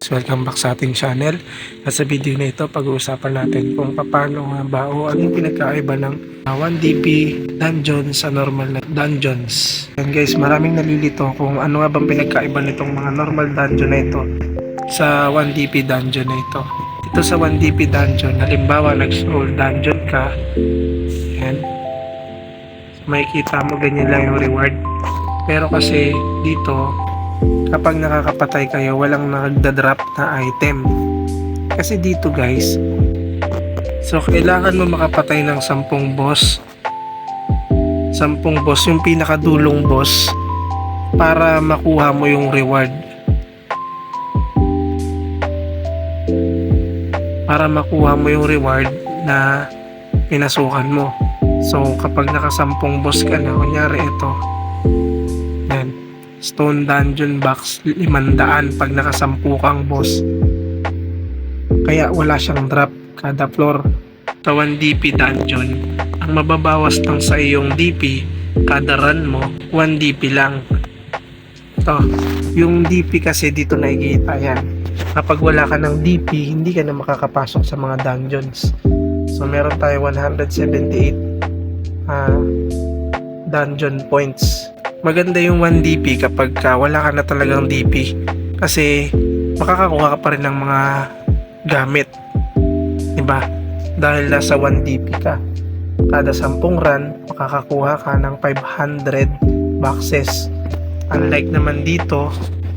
Welcome back sa ating channel. At sa video na ito, pag-uusapan natin kung paano nga ba o anong pinagkaiba ng uh, 1DP dungeons sa normal na dungeons. And guys, maraming nalilito kung ano nga bang pinagkaiba nitong mga normal dungeon na ito sa 1DP dungeon na ito. Ito sa 1DP dungeon, halimbawa nag-scroll dungeon ka, yan, makikita mo ganyan lang yung reward. Pero kasi dito, kapag nakakapatay kayo, walang nagda-drop na item. Kasi dito guys, so kailangan mo makapatay ng 10 boss. 10 boss, yung pinakadulong boss para makuha mo yung reward. Para makuha mo yung reward na pinasukan mo. So kapag naka-10 boss ka na, kunyari ito, Stone Dungeon Box 500 pag nakasampu kang boss. Kaya wala siyang drop kada floor. Sa 1 DP dungeon, ang mababawas lang sa iyong DP kada run mo, 1 DP lang. Ito, yung DP kasi dito nakikita yan. Kapag wala ka ng DP, hindi ka na makakapasok sa mga dungeons. So meron tayo 178 ah, dungeon points maganda yung 1 DP kapag ka wala ka na talagang DP kasi makakakuha ka pa rin ng mga gamit. Diba? Dahil nasa 1 DP ka. Kada 10 run makakakuha ka ng 500 boxes. Unlike naman dito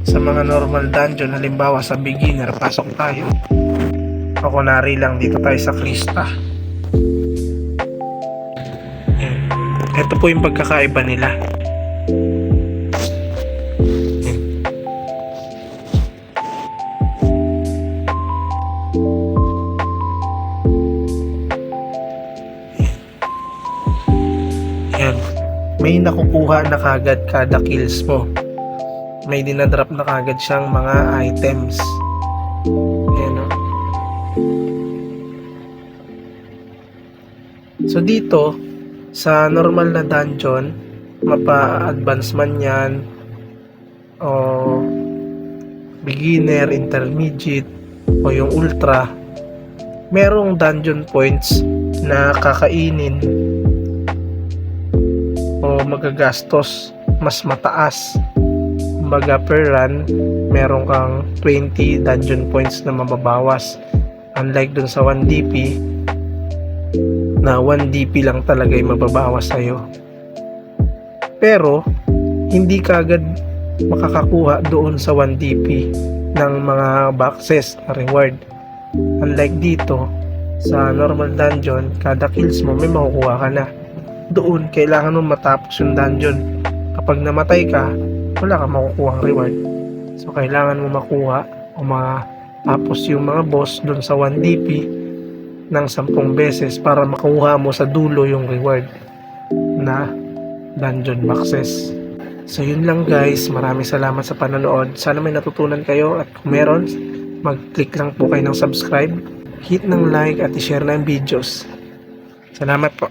sa mga normal dungeon halimbawa sa beginner pasok tayo. Ako nari lang dito tayo sa Krista. Ito po yung pagkakaiba nila May nakukuha na kagad kada kills mo. May dinadrop na kagad siyang mga items. Yan o. So dito, sa normal na dungeon, mapa-advance man yan, o beginner, intermediate, o yung ultra, merong dungeon points na kakainin o magagastos mas mataas. Kumbaga per run meron kang 20 dungeon points na mababawas. Unlike dun sa 1DP na 1DP lang talaga yung mababawas sa'yo. Pero hindi ka agad makakakuha doon sa 1DP ng mga boxes na reward. Unlike dito sa normal dungeon kada kills mo may makukuha ka na doon kailangan mo matapos yung dungeon. Kapag namatay ka wala ka makukuha reward. So kailangan mo makuha o matapos yung mga boss doon sa 1DP ng 10 beses para makuha mo sa dulo yung reward na dungeon boxes. So yun lang guys. Maraming salamat sa panonood. Sana may natutunan kayo at kung meron mag click lang po kayo ng subscribe hit ng like at i-share na yung videos. Salamat po